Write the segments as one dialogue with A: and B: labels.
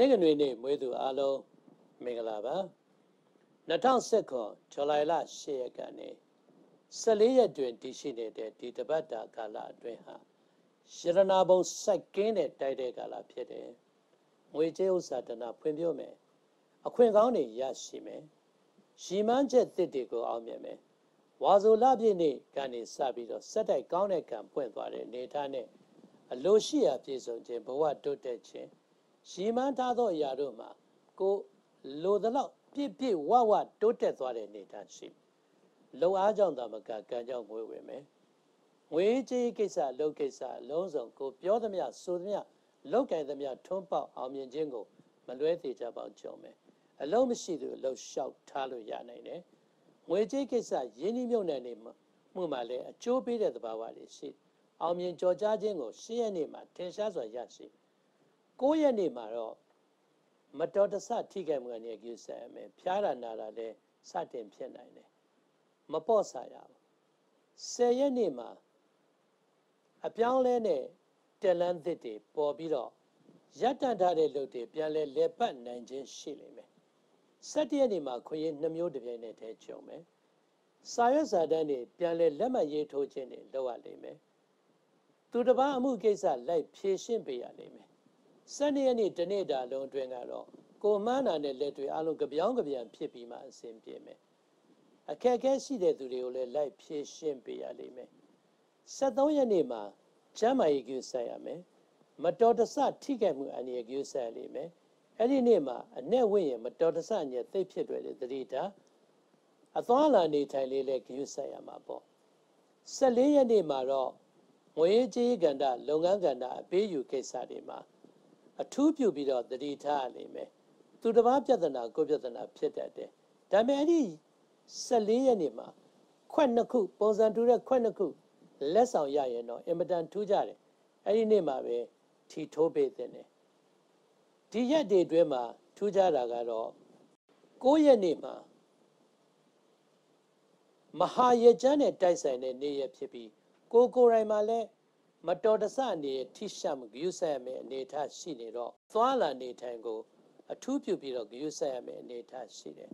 A: နင်္ဂနွေနေ့မွေးသူအားလုံးမင်္ဂလာပါ2019ဇူလိုင်လ10ရက်ကနေ14ရက်တွင်တည်ရှိနေတဲ့ဒီတပတ်တာကာလအတွင်းဟာရတနာဘုံစိုက်ကင်းတဲ့တိုက်တဲ့ကာလဖြစ်တယ်ငွေကြေးဥစ္စာတနာဖွံ့ဖြိုးမယ်အခွင့်ကောင်းတွေရရှိမယ်ရီမန်းချက်တစ်တွေကိုအောင်မြင်မယ်ဝါဆိုလပြည့်နေ့ကနေစပြီးတော့စက်တိုက်ကောင်းတဲ့ကံပွင့်သွားတဲ့နေထားနဲ့အလိုရှိရာပြည့်စုံခြင်းဘဝတိုးတက်ခြင်း ရီမန်းထားသောအရာတို့မှာကိုလိုသလောက်ပြည့်ပြည့်ဝဝတိုးတက်သွားတဲ့နေထားရှိလုံအားကြောင့်သာမကကံကြောင့်ငွေဝင်မယ်ငွေကြေးကိစ္စလုပ်ကိစ္စအလုံးစုံကိုပြောသမျှဆိုသမျှလောက်ကင်သမျှထွန်းပေါက်အောင်မြင်ခြင်းကိုမလွဲသေးကြပါကြုံမယ်အလုံးမရှိသူအလုံးလျှောက်ထားလို့ရနိုင်တယ်ငွေကြေးကိစ္စရင်းနှီးမြှုပ်နှံနေမှုမှာလည်းအကျိုးပေးတဲ့သဘာဝတွေရှိအောင်မြင်ကြော်ကြားခြင်းကိုရှင်းရနေ့မှာထင်ရှားစွာရရှိ 9ရက်နေ့မှာတော့မတော်တဆထိခိုက်မှုအနေနဲ့ဆက်ရမယ်ဖျားတာနာတာလည်းစတင်ဖြစ်နိုင်တယ်မပေါ့ဆာရဘူး10ရက်နေ့မှာအပြောင်းလဲနဲ့တက်လန်းသစ်တွေပေါ်ပြီးတော့ရပ်တန့်ထားတဲ့လုပ်တွေပြန်လဲလက်ပတ်နိုင်ခြင်းရှိလိမ့်မယ်17ရက်နေ့မှာခွင့်ရနှမျိုးတစ်ပြိုင်နက်တည်းကြုံမယ်စာရွက်စာတမ်းတွေပြန်လဲလက်မှတ်ရေးထိုးခြင်းတွေလုပ်ရလိမ့်မယ်သူတစ်ပါးအမှုကိစ္စလိုက်ဖြေရှင်းပေးရလိမ့်မယ် 12ရက်နေ့တနေ့တာလုံးအတွင်းကတော့ကိုမှန်းတာနဲ့လက်တွေအလုံးကြပြောင်းကြပြန်ဖြစ်ပြီးမှအဆင်ပြေမယ်အခက်အခဲရှိတဲ့သူတွေကိုလည်းလိုက်ဖြေရှင်းပေးရလိမ့်မယ်73ရက်နေ့မှာကျမ်းမာရေးကျူဆက်ရမယ်မတော်တဆထိခိုက်မှုအနေနဲ့ကျူဆက်ရလိမ့်မယ်အဲ့ဒီနေ့မှာအ내ဝင့်ရင်မတော်တဆညက်သိပ်ဖြစ်တွေ့တဲ့တတိတာအသွားလာနေထိုင်လေးလည်းကျူဆက်ရမှာပေါ့14ရက်နေ့မှာတော့ငွေကြေးကဏ္ဍလုပ်ငန်းကဏ္ဍအပေးယူကိစ္စတွေမှာ အထူးပြုပြီးတော့တတိထားရလိမ့်မယ်သူတစ်ပါးပြဿနာကိုပြဿနာဖြစ်တတ်တယ်ဒါပေမဲ့အဲ့ဒီ14ရက်နေ့မှာခွက်နှစ်ခုပုံစံတူတဲ့ခွက်နှစ်ခုလက်ဆောင်ရရင်တော့အင်မတန်ထူးကြတယ်အဲ့ဒီနေ့မှာပဲထီထိုးပေးတဲ့တယ်ဒီရက်တွေအတွင်းမှာထူးခြားတာကတော့9ရက်နေ့မှာမဟာရကျမ်းနဲ့တိုက်ဆိုင်တဲ့နေ့ရက်ဖြစ်ပြီးကိုကိုရိုင်မှာလည်း မတော်တဆအနေထိရှက်မှုဂယုဆက်ရမယ့်အနေအထားရှိနေတော့သွားလာနေထိုင်ကို အထူးပြုပြီးတော့ဂယုဆက်ရမယ့်အနေအထားရှိတယ်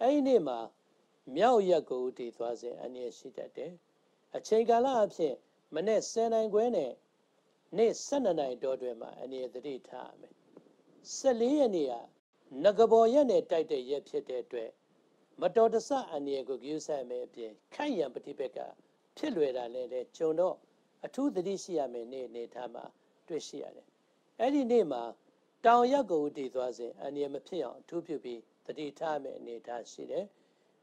A: အဲ့ဒီနေ့မှာမြောက်ရက်ကိုတည်သွားစဉ်အနေရှိတတ်တယ်အချိန်ကာလအဖြစ်မနေ့10နိုင်ခွဲနဲ့နေ့12နိုင်တောတွင်မှာအနေသတိထားရမယ်14ရက်နေ့ကငကဘော်ရက်နဲ့တိုက်တဲ့ရက်ဖြစ်တဲ့အတွက်မတော်တဆအနေကိုဂယုဆိုင်မယ်အပြင်ခိုက်ရန်ပฏิပက်ကဖြစ်လွယ်တာလည်းလည်းဂျုံတော့ အထူးသတိရှိရမယ်နေ့နေထားမှာတွေ့ရှိရတယ်အဲ့ဒီနေ့မှာတောင်ရက်ကိုတည်သွားစဉ်အနေမဖြစ်အောင်အထူးပြုပြီးသတိထားမယ်အနေထားရှိတယ်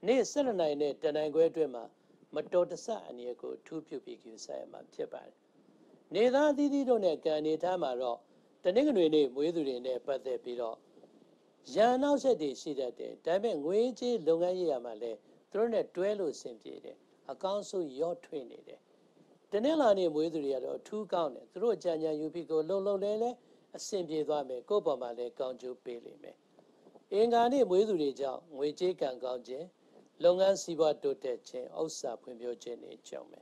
A: နေ့12နိုင်နဲ့တနင်္ဂနွေအတွင်းမှာမတော်တဆအနေကိုထူးပြုပြီးကြည့်ဆိုင်မှာဖြစ်ပါတယ်။နေသားသီးသီးတို့နဲ့ကံနေထားမှာတော့တနင်္ဂနွေနေ့မွေးသူတွေနဲ့ပတ်သက်ပြီးတော့ရန်နောက်ဆက်တွေရှိတတ်တယ်။ဒါပေမဲ့ငွေကြေးလုပ်ငန်းရေးရမှာလဲသူတို့နဲ့တွဲလို့ဆင်ပြေတယ်။အကောင်းဆုံးရော့ထွေးနေတယ်။ တနင်္လာနေ့မွေးသူတွေကတော့ထူးကောင်းတယ်။သူတို့ကြံကြံယူပြီးကိုလုံလုံလဲလဲအဆင်ပြေသွားမယ်။ကိုယ့်ပေါ်မှာလည်းကောင်းကျိုးပေးလိမ့်မယ်။အင်္ဂါနေ့မွေးသူတွေကြောင့်ငွေကြေးကံကောင်းခြင်းလုပ်ငန်းစီးပွားတိုးတက်ခြင်းဥစ္စာဖွံ့ဖြိုးခြင်းတွေကြောင့်ပဲ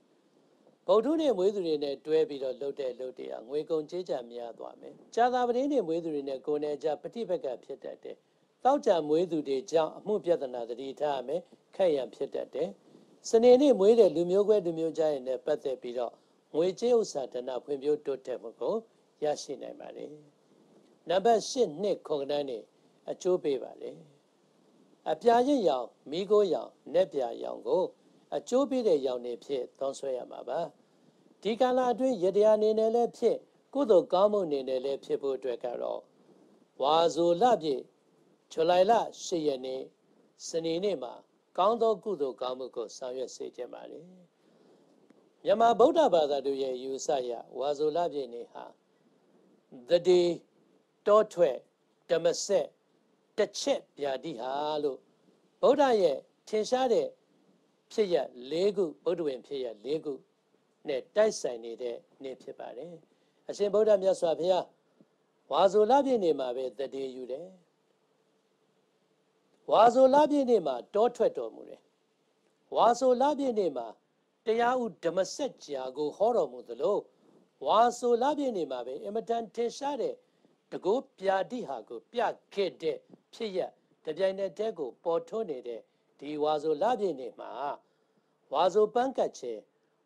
A: ဗုဒ္ဓနဲ့မွေးသူတွေနဲ့တွဲပြီးတော့လှုပ်တဲ့လှုပ်တွေကငွေကုန်ကြေးကြများသွားမယ်။ကြာသာပတင်းတွေမွေးသူတွေနဲ့ကိုယ်နဲ့ကြပฏิပက္ခဖြစ်တတ်တယ်။တောက်ကြမွေးသူတွေကြောင့်အမှုပြဿနာတတိထားရမယ်ခက်ရန်ဖြစ်တတ်တယ်။ စနေနေ့မွေးတဲ့လူမျိုးကွဲလူမျိုးကြရင်လည်းပတ်သက်ပြီးတော့ငွေကြေးဥစ္စာဒနာဖွံ့ဖြိုးတိုးတက်မှုကိုရရှိနိုင်ပါလေ။နံပါတ်၈နှစ်ခုံတန်းနေအကျိုးပေးပါလေ။အပြာရင့်ရောင်မိโกရောင်နက်ပြာရောင်ကို အကျိုးပေးတဲ့ရောင်တွေဖြစ်သုံးဆွဲရမှာပါဒီကာလအတွင်းရတရားနေနဲ့လည်းဖြစ်ကုသိုလ်ကောင်းမှုနေနဲ့လည်းဖြစ်ဖို့အတွက်ကတော့ဝါဇိုလပြည့်ဇူလိုင်လ10ရက်နေ့စနေနေ့မှာ ကောင်းသောကုသိုလ်ကောင်းမှုကိုဆောင်ရွက်စေခြင်းပါလေမြန်မာဗုဒ္ဓဘာသာတို့ရဲ့ယူဆရဝါဇိုလပြည့်နေ့ဟာ the day တောထွက်ဓမ္မဆက်တစ်ချက်ဗျာတိဟာလို့ဗုဒ္ဓရဲ့ထင်ရှားတဲ့ဖြစ်ရ၄ခုဗုဒ္ဓဝင်ဖြစ်ရ၄ခုနဲ့တိုက်ဆိုင်နေတဲ့နေ့ဖြစ်ပါတယ်အရှင်ဗုဒ္ဓမြတ်စွာဘုရားဝါဆိုလပြည့်နေ့မှာပဲတည်ယူတယ် ဝါဆိုလပြည့်နေ့မှာတောထွက်တော်မူတယ်ဝါဆိုလပြည့်နေ့မှာတရားဥဓမ္မစက်ကြာကိုဟောတော်မူသလိုဝါဆိုလပြည့်နေ့မှာပဲအမတန်ထင်ရှားတဲ့တကောပြာတိဟာကို ပြခဲ့တဲ့ဖြစ်ရတပြိုင်နက်တည်းကို ပေါ်ထွန်းနေတဲ့ဒီဝါဆိုလပြည့်နေမှာဝါဆိုပန်းကတ်ခြင်း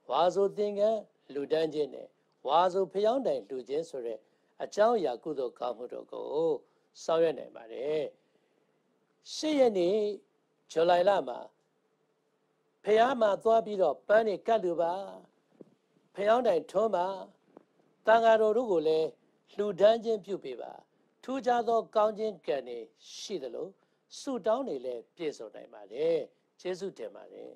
A: ဝါဆိုသင်္ကန်းလူတန်းခြင်းနဲ့ဝါဆိုဖျောင်းတိုင်လူချင်းဆိုတဲ့အကြောင်းအရာကုသိုလ်ကောင်းမှုတို့ကိုဆောင်ရွက်နိုင်ပါတယ် ရှစ်ရက်နေ့ဇူလိုင်လမှာဖះမှာသွားပြီးတော့ပန်းနေကတ်လူပါဖျောင်းတိုင်ထွန်းပါတန်ဃာတော်တို့ကိုလည်းလှူဒန်းခြင်းပြုပေးပါထူးခြားသော ကောင်းခြင်းကံတွေရှိသလိုဆုတောင်းတွေလည်းပြည့်စုံနိုင်ပါတယ်ကျေးဇူးတင်ပါတယ်